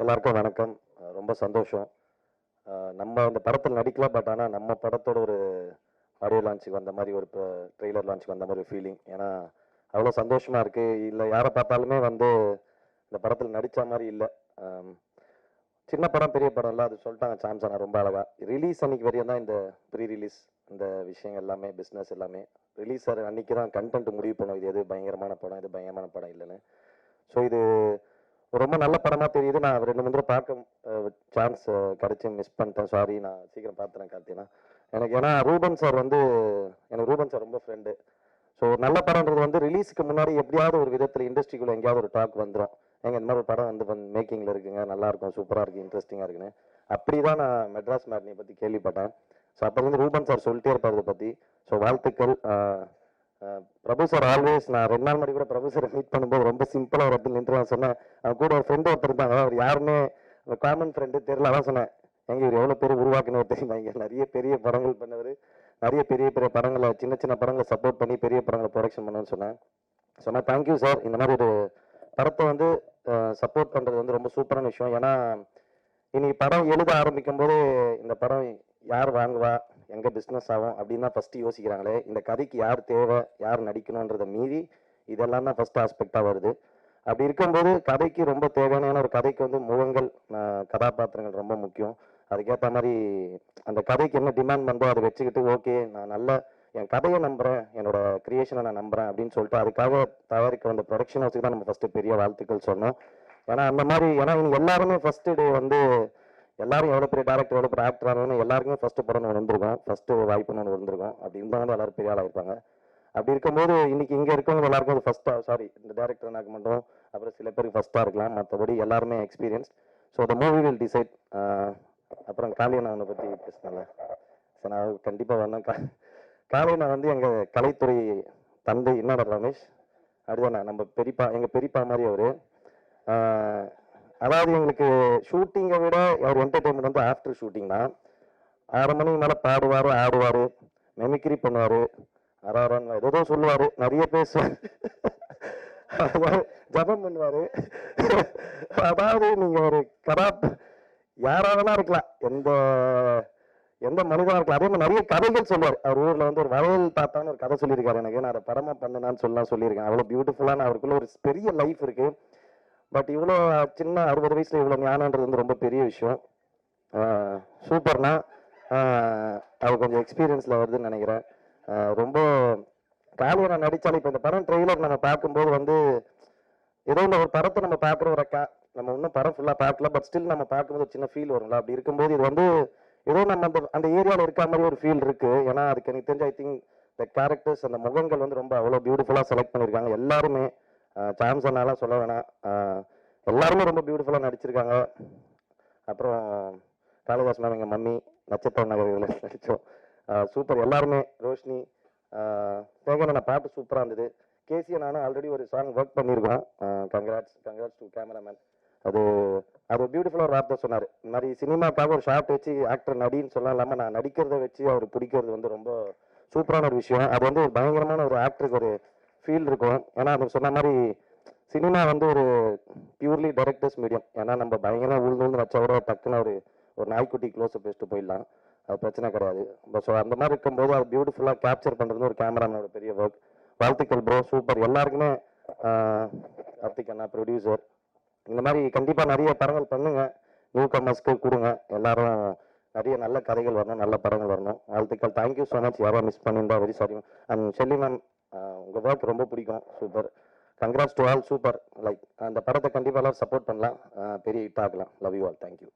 எல்லாருக்கும் வணக்கம். ரொம்ப சந்தோஷம். நம்ம இந்த படத்தில் நடிக்கலாம் பட் ஆனால் நம்ம படத்தோட ஒரு ஆடியோ லான்ச்சுக்கு வந்த மாதிரி ஒரு ட்ரெய்லர் லான்ச்சுக்கு வந்த மாதிரி ஒரு ஃபீலிங் ஏன்னா அவ்வளோ சந்தோஷமாக இருக்குது இல்லை யாரை பார்த்தாலுமே வந்து இந்த படத்தில் நடித்த மாதிரி இல்லை. சின்ன படம் பெரிய படம் இல்லை அது சொல்லிட்டாங்க சாம்ஸ் ஆனால் ரொம்ப அழகாக ரிலீஸ் அன்னைக்கு வரையும் தான் இந்த ப்ரீ ரிலீஸ் இந்த விஷயங்கள் எல்லாமே பிஸ்னஸ் எல்லாமே. ரிலீஸ் அன்னைக்கு தான் கண்டென்ட் முடிவு பண்ணும். இது எது பயங்கரமான படம் இது பயங்கரமான படம் இல்லைன்னு. ஸோ இது ரொம்ப நல்ல படமா தெரியுது. நான் ரெண்டு மூணு தடவை பார்க்க சான்ஸ் கிடைச்சி மிஸ் பண்ணிட்டேன். சாரி நான் சீக்கிரம் பார்த்துறேன் கார்த்தினா. எனக்கு ஏன்னா ரூபன் சார் வந்து எனக்கு ரூபன் சார் ரொம்ப ஃப்ரெண்டு ஸோ நல்ல படம்ன்றது வந்து ரிலீஸுக்கு முன்னாடி எப்படியாவது ஒரு விதத்தில் இண்டஸ்ட்ரிக்குள்ள எங்கேயாவது ஒரு டாக் வந்துடும் எங்க இந்த மாதிரி ஒரு படம் வந்து மேக்கிங்கில் இருக்குங்க. நல்லா இருக்கும் சூப்பராக இருக்கு இன்ட்ரெஸ்டிங்காக இருக்குன்னு. அப்படி தான் நான் மெட்ராஸ் மேட்னியை பற்றி கேள்விப்பட்டேன். ஸோ அப்போ வந்து ரூபன் சார் சொல்லிட்டே இருப்பார் இதை பற்றி ஸோ வாழ்த்துக்கள். பிரபு சார் ஆல்வேஸ் நான் ரெண்டு நாள் முன்னாடி கூட பிரபு சார் மீட் பண்ணும்போது ரொம்ப சிம்பிளாக ஒரு இடத்துல நின்று நான் சொன்னேன். அவன் கூட ஒரு ஃப்ரெண்டு ஒருத்தர் இருந்தாங்க. அவர் யாருன்னு காமன் ஃப்ரெண்டு தெரியல. அதான் சொன்னேன். எங்க இவர் எவ்வளோ பேர் உருவாக்கினவர் தெரியுமா? இங்கே நிறைய பெரிய படங்கள் பண்ணவர். நிறைய பெரிய பெரிய படங்களை சின்ன சின்ன படங்களை சப்போர்ட் பண்ணி பெரிய படங்களை ப்ரொடக்ஷன் பண்ணுன்னு சொன்னேன். சொன்னேன் தேங்க்யூ சார் இந்த மாதிரி ஒரு படத்தை வந்து சப்போர்ட் பண்ணுறது வந்து ரொம்ப சூப்பரான விஷயம். ஏன்னா இன்னைக்கு படம் எழுத ஆரம்பிக்கும் போது இந்த படம் யார் வாங்குவா? எங்கே பிஸ்னஸ் ஆகும் அப்படின்னு தான் ஃபஸ்ட்டு யோசிக்கிறாங்களே. இந்த கதைக்கு யார் தேவை யார் நடிக்கணுன்றதை மீறி இதெல்லாம் தான் ஃபர்ஸ்ட் ஆஸ்பெக்டாக வருது. அப்படி இருக்கும்போது கதைக்கு ரொம்ப தேவையான ஒரு கதைக்கு வந்து முகங்கள் கதாபாத்திரங்கள் ரொம்ப முக்கியம். அதுக்கேற்ற மாதிரி அந்த கதைக்கு என்ன டிமாண்ட் பண்ணோ அதை வச்சுக்கிட்டு ஓகே நான் நல்ல என் கதையை நம்புகிறேன் என்னோட கிரியேஷனை நான் நம்புறேன் அப்படின்னு சொல்லிட்டு அதுக்காக தயாரிக்க வந்த ப்ரொடக்ஷன் ஹவுஸுக்கு தான் நம்ம ஃபஸ்ட்டு பெரிய வாழ்த்துக்கள் சொன்னோம். ஏன்னா அந்த மாதிரி ஏன்னா இவங்க எல்லாருமே ஃபஸ்ட்டு டே வந்து எல்லாரும் எவ்வளோ பெரிய டேரக்டர் எவ்வளோ பெரிய ஆக்டர் ஆனாலும் எல்லாருக்கும் ஃபஸ்ட்டு படம் ஒன்று வந்திருக்கும். ஒரு வாய்ப்புன்னு ஒன்று வந்திருக்கும். அப்படி இருந்தாலும் எல்லாரும் பெரிய ஆளாக இருப்பாங்க. அப்படி இருக்கும்போது இன்னைக்கு இங்கே இருக்கவங்க எல்லாருக்கும் அது ஃபஸ்ட்டாக சாரி இந்த டேரக்டர் எனக்கு மட்டும் அப்புறம் சில பேருக்கு ஃபஸ்ட்டாக இருக்கலாம். மற்றபடி எல்லாருமே experience so the movie will decide அப்புறம் காளியண்ணனை பற்றி பேசினால சரி நான் கண்டிப்பாக வரணும். கா காளியண்ணா வந்து எங்கள் கலைத்துறை தந்தை என்னடா ரமேஷ். அப்படிதான் நம்ம பெரியப்பா எங்கள் பெரியப்பா மாதிரி அவர். அதாவது எங்களுக்கு ஷூட்டிங்கை விட அவர் என்டர்டைன்மெண்ட் வந்து ஆஃப்டர் ஷூட்டிங் தான். ஆறு மணிக்கு மேலே பாடுவார் ஆடுவார் மெமிக்ரி பண்ணுவார். அறாரான்னு ஏதோ சொல்லுவார் நிறைய பேசுவார் ஜபம் பண்ணுவார். அதாவது நீங்கள் ஒரு கதா யாரா வேணா இருக்கலாம். எந்த எந்த மனிதனாக இருக்கலாம். அதே மாதிரி நிறைய கதைகள் சொல்லுவார். அவர் ஊரில் வந்து ஒரு வளையல் தாத்தான்னு ஒரு கதை சொல்லியிருக்காரு எனக்கு. நான் அதை படமாக பண்ணுனான்னு சொல்லலாம் சொல்லியிருக்கேன். அவ்வளோ பியூட்டிஃபுல்லான அவருக்குள்ள ஒரு பெரிய லைஃப் இருக்குது பட் இவ்வளோ சின்ன அறுபது வயசுல இவ்வளோ ஞானன்றது வந்து ரொம்ப பெரிய விஷயம். சூப்பர்னா அவர் கொஞ்சம் எக்ஸ்பீரியன்ஸில் வருதுன்னு நினைக்கிறேன். ரொம்ப காலையை நான் நடித்தாலும் இப்போ இந்த படம் ட்ரெய்லர் நம்ம பார்க்கும்போது வந்து ஏதோ இந்த ஒரு படத்தை நம்ம பார்க்குற ஒரு அக்கா. நம்ம இன்னும் படம் ஃபுல்லாக பார்க்கல பட் ஸ்டில் நம்ம பார்க்கும்போது ஒரு சின்ன ஃபீல் வரும்ல. அப்படி இருக்கும்போது இது வந்து ஏதோ நம்ம அந்த அந்த ஏரியாவில் இருக்க மாதிரி ஒரு ஃபீல் இருக்குது ஏன்னா அதுக்கு எனக்கு தெரிஞ்ச ஐ திங்க் த கேரக்டர்ஸ் அந்த முகங்கள் வந்து ரொம்ப அவ்வளோ பியூட்டிஃபுல்லாக செலக்ட் பண்ணியிருக்காங்க எல்லாருமே. சாம்ஸ் அண்ணாலாம் சொல்ல வேணாம். எல்லாருமே ரொம்ப பியூட்டிஃபுல்லாக நடிச்சிருக்காங்க. அப்புறம் காளிதாஸ் மேம் எங்கள் மம்மி நட்சத்திர நகர் இதில் நடித்தோம் சூப்பர் எல்லாருமே ரோஷினி தேங்கண்ணா பாட்டு சூப்பராக இருந்தது. கேசியை நானும் ஆல்ரெடி ஒரு சாங் ஒர்க் பண்ணியிருக்கோம் கங்க்ராட்ஸ் கங்க்ராட்ஸ் டு கேமராமேன் அது அது பியூட்டிஃபுல்லாக ஒரு வார்த்தை சொன்னார். இந்த மாதிரி சினிமாக்காக ஒரு ஷார்ட் வச்சு ஆக்டர் நடின்னு சொல்லலாம் இல்லாமல் நான் நடிக்கிறத வச்சு அவர் பிடிக்கிறது வந்து ரொம்ப சூப்பரான ஒரு விஷயம். அது வந்து பயங்கரமான ஒரு ஆக்டருக்கு ஒரு ஃபீல் இருக்கும். ஏன்னா அது சொன்ன மாதிரி சினிமா வந்து ஒரு பியூர்லி டைரக்டர்ஸ் மீடியம் ஏன்னா நம்ம பயங்கரமாக உழுந்து உழுந்து வச்சா கூட டக்குன்னு ஒரு ஒரு நாய்க்குட்டி க்ளோஸ் வச்சுட்டு போயிடலாம். அது பிரச்சனை கிடையாது. ஸோ அந்த மாதிரி இருக்கும்போது அது பியூட்டிஃபுல்லாக கேப்சர் பண்ணுறது ஒரு கேமராமேனோட பெரிய ஒர்க் வாழ்த்துக்கள் ப்ரோ சூப்பர் எல்லாருக்குமே கார்த்திக் அண்ணா ப்ரொடியூசர் இந்த மாதிரி கண்டிப்பாக நிறைய படங்கள் பண்ணுங்க. நியூ கமர்ஸ்க்கு கொடுங்க. எல்லாரும் நிறைய நல்ல கதைகள் வரணும் நல்ல படங்கள் வரணும். வாழ்த்துக்கள். தேங்க்யூ ஸோ மச் யாரோ மிஸ் பண்ணியிருந்தா very sorry and Selli ma'am உங்கள் ஒர்க் ரொம்ப பிடிக்கும். Super congrats to all super like அந்த படத்தை கண்டிப்பாக எல்லாரும் சப்போர்ட் பண்ணலாம். பெரிய ஹிட் ஆகலாம். Love you all thank you